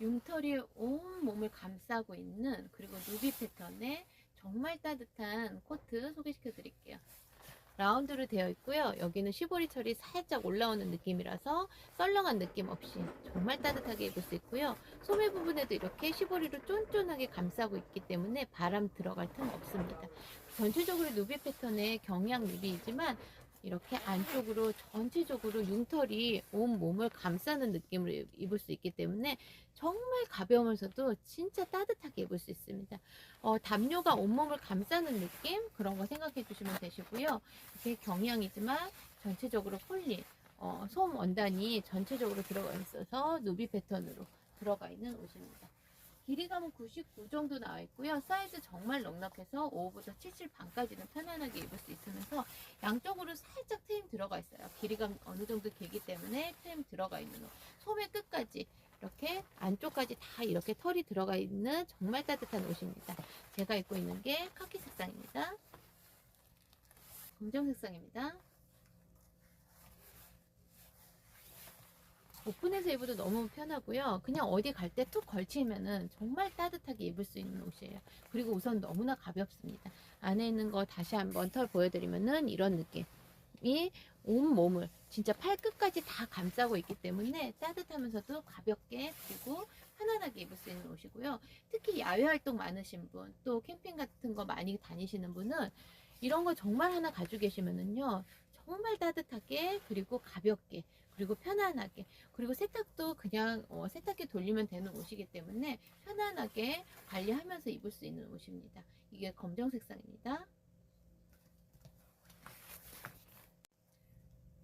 융털이 온 몸을 감싸고 있는 그리고 누비 패턴의 정말 따뜻한 코트 소개시켜 드릴게요. 라운드로 되어 있고요. 여기는 시보리 철이 살짝 올라오는 느낌이라서 썰렁한 느낌 없이 정말 따뜻하게 입을 수 있고요. 소매 부분에도 이렇게 시보리로 쫀쫀하게 감싸고 있기 때문에 바람 들어갈 틈 없습니다. 전체적으로 누비 패턴의 경양 누비이지만 이렇게 안쪽으로 전체적으로 융털이 온 몸을 감싸는 느낌을 입을 수 있기 때문에 정말 가벼우면서도 진짜 따뜻하게 입을 수 있습니다. 어, 담요가 온몸을 감싸는 느낌 그런 거 생각해 주시면 되시고요. 이게 경향이지만 전체적으로 폴리 어, 솜 원단이 전체적으로 들어가 있어서 누비 패턴으로 들어가 있는 옷입니다. 길이감은 99 정도 나와 있고요. 사이즈 정말 넉넉해서 5부터 77 반까지는 편안하게 입을 수 있으면서 양쪽으로 살짝 트임 들어가 있어요. 길이감 어느 정도 길기 때문에 트임 들어가 있는 옷. 소매 끝까지 이렇게 안쪽까지 다 이렇게 털이 들어가 있는 정말 따뜻한 옷입니다. 제가 입고 있는 게 카키 색상입니다. 검정 색상입니다. 오픈해서 입어도 너무 편하고요. 그냥 어디 갈 때 툭 걸치면은 정말 따뜻하게 입을 수 있는 옷이에요. 그리고 우선 너무나 가볍습니다. 안에 있는 거 다시 한번 털 보여드리면은 이런 느낌이 온 몸을 진짜 팔 끝까지 다 감싸고 있기 때문에 따뜻하면서도 가볍게 그리고 편안하게 입을 수 있는 옷이고요. 특히 야외 활동 많으신 분, 또 캠핑 같은 거 많이 다니시는 분은 이런 거 정말 하나 가지고 계시면은요. 정말 따뜻하게 그리고 가볍게 그리고 편안하게 그리고 세탁도 그냥 어, 세탁기 돌리면 되는 옷이기 때문에 편안하게 관리하면서 입을 수 있는 옷입니다. 이게 검정 색상입니다.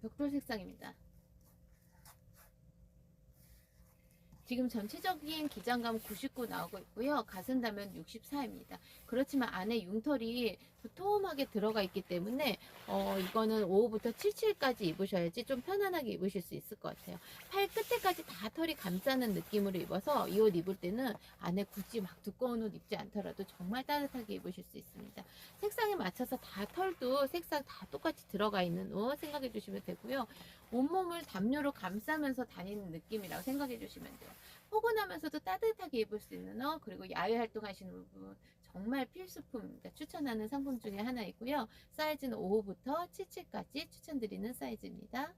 벽돌 색상입니다. 지금 전체적인 기장감 99 나오고 있고요. 가슴다면 64입니다. 그렇지만 안에 융털이 도톰하게 들어가 있기 때문에 어, 이거는 5부터 77까지 입으셔야지 좀 편안하게 입으실 수 있을 것 같아요. 팔 끝에까지 다 털이 감싸는 느낌으로 입어서 이 옷 입을 때는 안에 굳이 막 두꺼운 옷 입지 않더라도 정말 따뜻하게 입으실 수 있습니다. 색상에 맞춰서 다 털도 색상 다 똑같이 들어가 있는 옷 생각해 주시면 되고요. 온몸을 담요로 감싸면서 다니는 느낌이라고 생각해 주시면 돼요. 포근하면서도 따뜻하게 입을 수 있는 옷 그리고 야외 활동하시는 분 정말 필수품입니다. 추천하는 상품 중에 하나이고요. 사이즈는 5부터 77까지 추천드리는 사이즈입니다.